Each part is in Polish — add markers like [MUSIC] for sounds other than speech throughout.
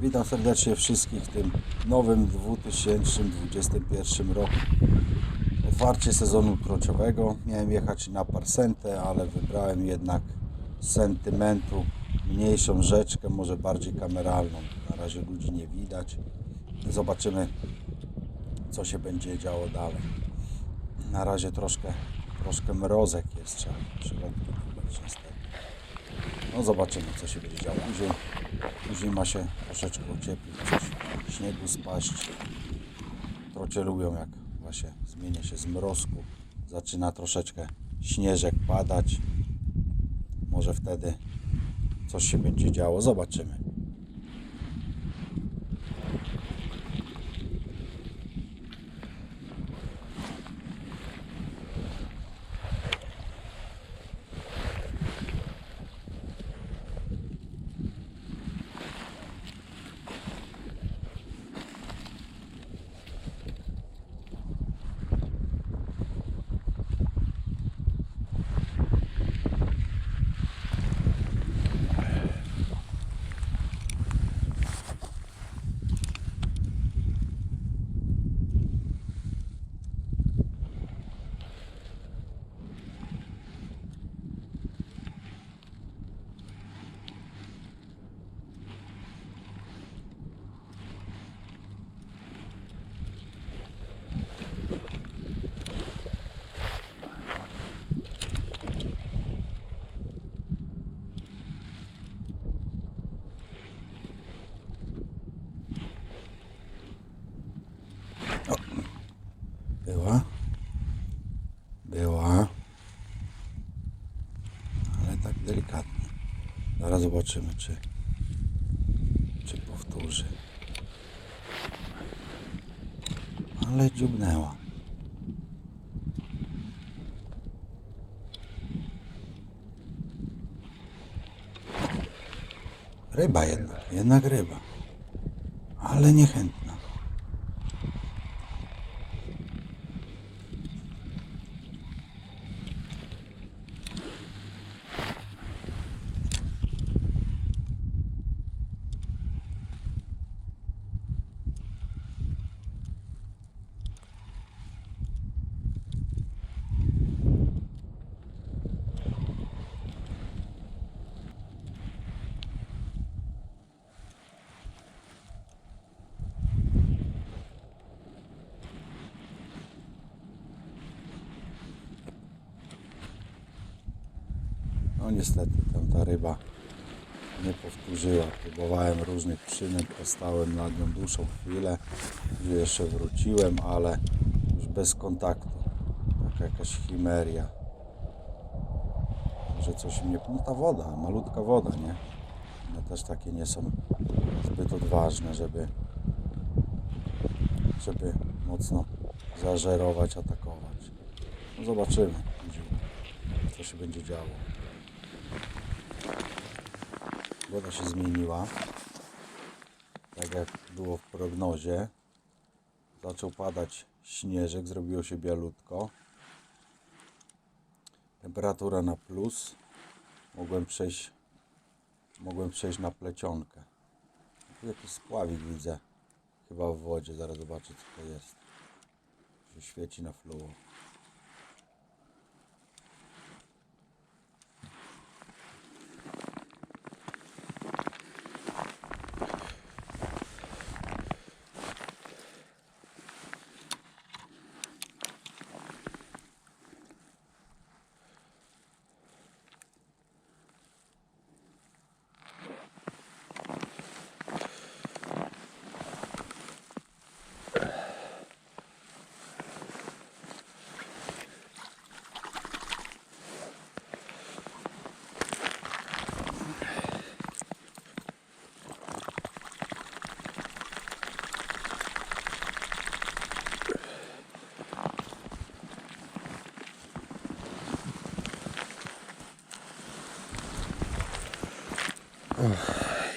Witam serdecznie wszystkich w tym nowym 2021 roku. Otwarcie sezonu trociowego. Miałem jechać na Parsentę, ale wybrałem jednak sentymentu mniejszą rzeczkę, może bardziej kameralną. Na razie ludzi nie widać. Zobaczymy, co się będzie działo dalej. Na razie troszkę, troszkę mrozek jest, trzeba niestety. No zobaczymy co się będzie działo. Później, później ma się troszeczkę ocieplić, coś śniegu spaść. Trocie lubią jak właśnie zmienia się z mrozku. Zaczyna troszeczkę śnieżek padać. Może wtedy coś się będzie działo. Zobaczymy. Była. Była. Ale tak delikatnie. Zaraz zobaczymy, czy, czy powtórzy. Ale dziubnęła. Ryba jednak, jednak ryba. Ale niechętna. No niestety tam ta ryba nie powtórzyła. Próbowałem różnych przynęt, postałem nad nią dłuższą chwilę, gdzie jeszcze wróciłem, ale już bez kontaktu. Taka jakaś chimeria. Że coś mnie... No ta woda, malutka woda, nie? One też takie nie są zbyt odważne, żeby żeby mocno zażerować, atakować. No zobaczymy, co się będzie działo. Woda się zmieniła. Tak jak było w prognozie. Zaczął padać śnieżek, zrobiło się bialutko. Temperatura na plus. Mogłem przejść, mogłem przejść na plecionkę. Tu jakiś spławik widzę. Chyba w wodzie, zaraz zobaczę co to jest. Świeci na fluo.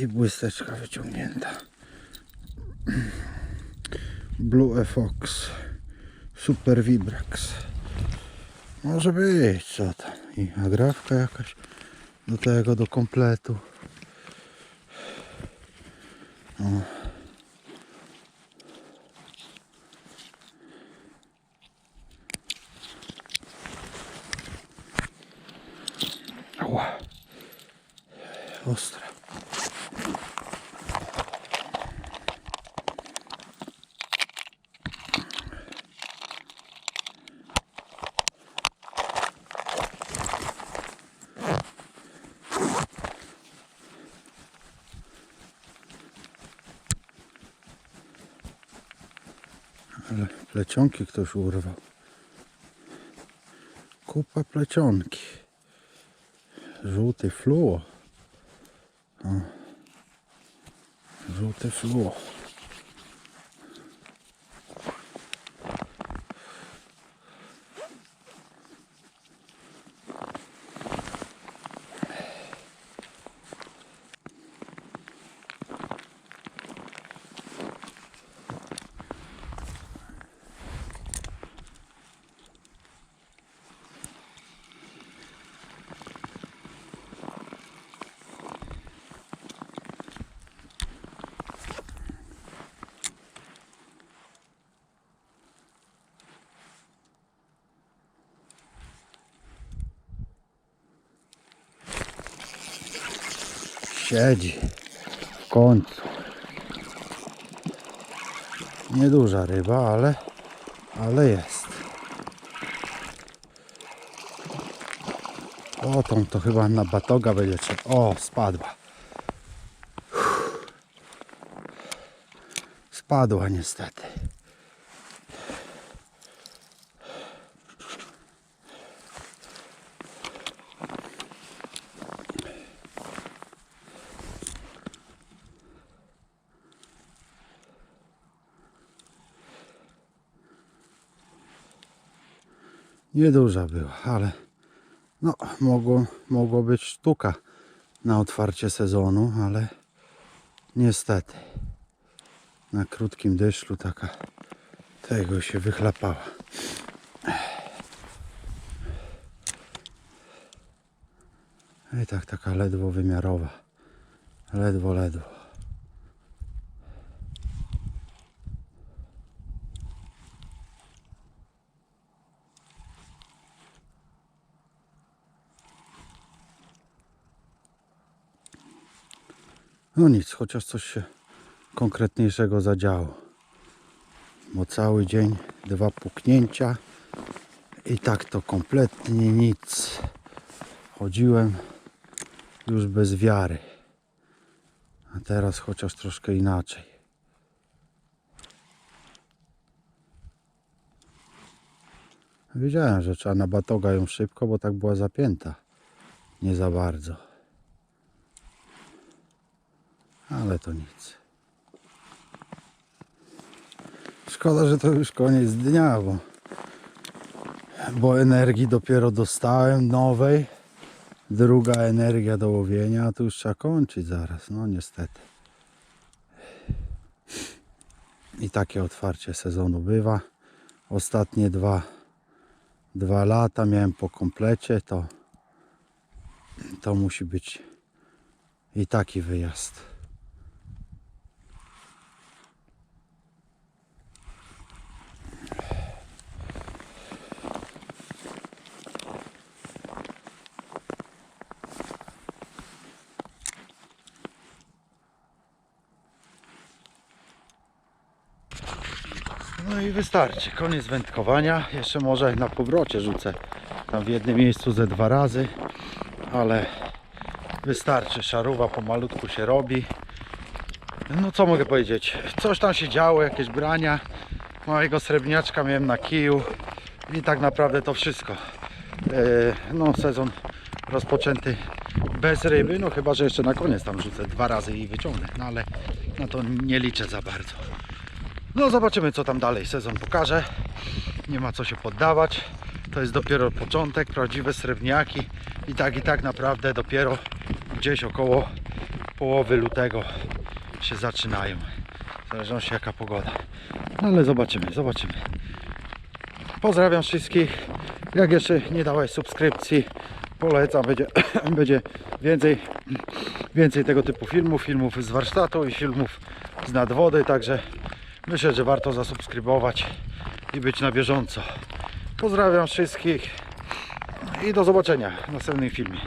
I błysteczka wyciągnięta. Blue Fox Super Vibrax. Może być, co tam. I agrafka jakaś do tego, do kompletu. Ała. Ostre. Ale plecionki ktoś urwał. Kupa plecionki. Żółty fluo. O. Żółty fluo. Siedzi. W końcu. Nieduża ryba, ale, ale jest. O, tą to chyba na batoga będzie trzeba. O, spadła. Uff. Spadła niestety. Nieduża była, ale no, mogło, mogło być sztuka na otwarcie sezonu, ale niestety na krótkim deszczu taka tego się wychlapała. I tak taka ledwo wymiarowa. Ledwo, ledwo. No nic, chociaż coś się konkretniejszego zadziało. Bo cały dzień dwa puknięcia i tak to kompletnie nic. Chodziłem już bez wiary. A teraz chociaż troszkę inaczej. Wiedziałem, że trzeba na batoga ją szybko, bo tak była zapięta. Nie za bardzo. Ale to nic. Szkoda, że to już koniec dnia, bo, bo energii dopiero dostałem nowej. Druga energia do łowienia, a tu już trzeba kończyć zaraz. No niestety. I takie otwarcie sezonu bywa. Ostatnie dwa, dwa lata miałem po komplecie, to, to musi być i taki wyjazd. No i wystarczy. Koniec wędkowania. Jeszcze może na powrocie rzucę tam w jednym miejscu ze dwa razy, ale wystarczy. Szaruwa pomalutku się robi. No co mogę powiedzieć? Coś tam się działo, jakieś brania. Małego srebrniaczka miałem na kiju i tak naprawdę to wszystko. E, No sezon rozpoczęty bez ryby, no chyba, że jeszcze na koniec tam rzucę dwa razy i wyciągnę, no ale na to nie liczę za bardzo. No zobaczymy co tam dalej sezon pokaże. Nie ma co się poddawać. To jest dopiero początek, prawdziwe srebrniaki i tak i tak naprawdę dopiero gdzieś około połowy lutego się zaczynają. W zależności jaka pogoda. No ale zobaczymy, zobaczymy. Pozdrawiam wszystkich. Jak jeszcze nie dałeś subskrypcji, polecam, będzie, [CLEARS THROAT] będzie więcej więcej tego typu filmów, filmów z warsztatu i filmów z nadwody, także myślę, że warto zasubskrybować i być na bieżąco. Pozdrawiam wszystkich i do zobaczenia w następnym filmie.